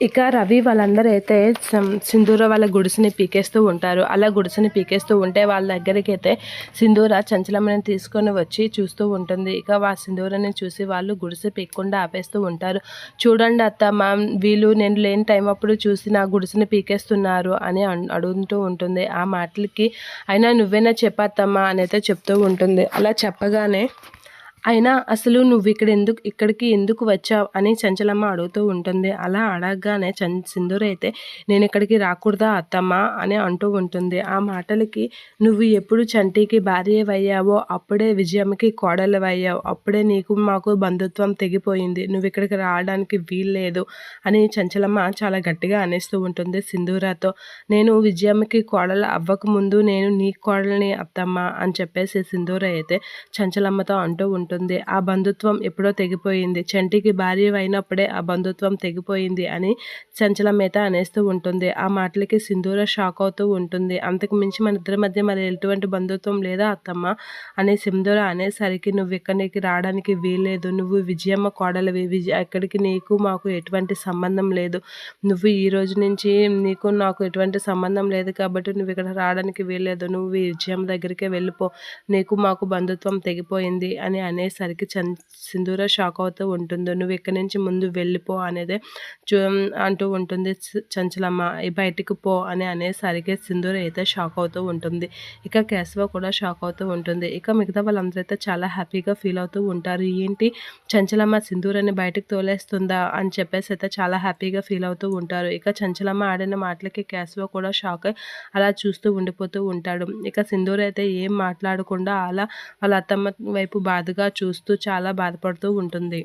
ఇక రవి వాళ్ళందరూ అయితే సం- సింధూర వాళ్ళ గుడిసెని పీకేస్తూ ఉంటారు. అలా గుడిసెని పీకేస్తూ ఉంటే వాళ్ళ దగ్గరికి అయితే సింధూర చంచలమ్మని తీసుకొని వచ్చి చూస్తూ ఉంటుంది. ఇక ఆ సింధూరని చూసి వాళ్ళు గుడిసె పీక్కుండా ఆపేస్తూ ఉంటారు. చూడండి అత్త మా వీళ్ళు నేను లేని టైం అప్పుడు చూసి నా గుడిసెని పీకేస్తున్నారు అని అడుగుతూ ఉంటుంది. ఆ మాటలకి అయినా నువ్వేనా చెప్పత్తమ్మా అని అయితే చెప్తూ ఉంటుంది. అలా చెప్పగానే అయినా అసలు నువ్వు ఇక్కడ ఎందుకు ఇక్కడికి ఎందుకు వచ్చావు అని చంచలమ్మ అడుగుతూ ఉంటుంది. అలా అడగగానే చం సింధూర అయితే నేను ఇక్కడికి రాకూడదా అత్తమ్మ అని అంటూ ఉంటుంది. ఆ మాటలకి నువ్వు ఎప్పుడు చంటికి భార్య అయ్యావో అప్పుడే విజయమ్మకి కోడలు అయ్యావు అప్పుడే నీకు మాకు బంధుత్వం తెగిపోయింది నువ్వు ఇక్కడికి రావడానికి వీల్లేదు అని చంచలమ్మ చాలా గట్టిగా అనేస్తూ ఉంటుంది సింధూరాతో. నేను విజయమ్మకి కోడలు అవ్వకముందు నేను నీ కోడల్ని అత్తమ్మ అని చెప్పేసి సింధూర అయితే చంచలమ్మతో అంటూ ఉంటుంది ఉంటుంది. ఆ బంధుత్వం ఎప్పుడో తెగిపోయింది. చంటికి భార్య అయినప్పుడే ఆ బంధుత్వం తెగిపోయింది అని చంచలమేత అనేస్తూ ఉంటుంది. ఆ మాటలకి సింధూర షాక్ అవుతూ ఉంటుంది. అంతకు మించి మన ఇద్దరి మధ్య మరి ఎటువంటి బంధుత్వం లేదా అత్తమ్మ? అని సింధూర అనేసరికి నువ్వు ఇక్కడికి రావడానికి వీల్లేదు. నువ్వు విజయమ్మ కోడలివి. విజయ ఇక్కడికి నీకు మాకు ఎటువంటి సంబంధం లేదు. నువ్వు ఈ రోజు నుంచి నీకు నాకు ఎటువంటి సంబంధం లేదు కాబట్టి నువ్వు ఇక్కడ రావడానికి వీల్లేదు. నువ్వు విజయమ్మ దగ్గరికే వెళ్ళిపో. నీకు మాకు బంధుత్వం తెగిపోయింది అని అనేసరికి చం సింధూర షాక్ అవుతూ ఉంటుంది. నువ్వు ఇక్కడి నుంచి ముందు వెళ్ళిపో అనేది చూ అంటూ ఉంటుంది. చంచలమ్మ బయటికి పో అని అనేసరికి సింధూర అయితే షాక్ అవుతూ ఉంటుంది. ఇక కేశవ కూడా షాక్ అవుతూ ఉంటుంది. ఇక మిగతా వాళ్ళందరూ అయితే చాలా హ్యాపీగా ఫీల్ అవుతూ ఉంటారు. ఏంటి? చంచలమ్మ సింధూరని బయటకు తోలేస్తుందా? అని చెప్పేసి అయితే చాలా హ్యాపీగా ఫీల్ అవుతూ ఉంటారు. ఇక చంచలమ్మ ఆడిన మాటలకి కేశవ కూడా షాక్ అయి అలా చూస్తూ ఉండిపోతూ ఉంటాడు. ఇక సింధూర అయితే ఏం మాట్లాడకుండా అలా వాళ్ళ అత్తమ్మ వైపు బాధగా చూస్తూ చాలా బాధపడుతూ ఉంటుంది.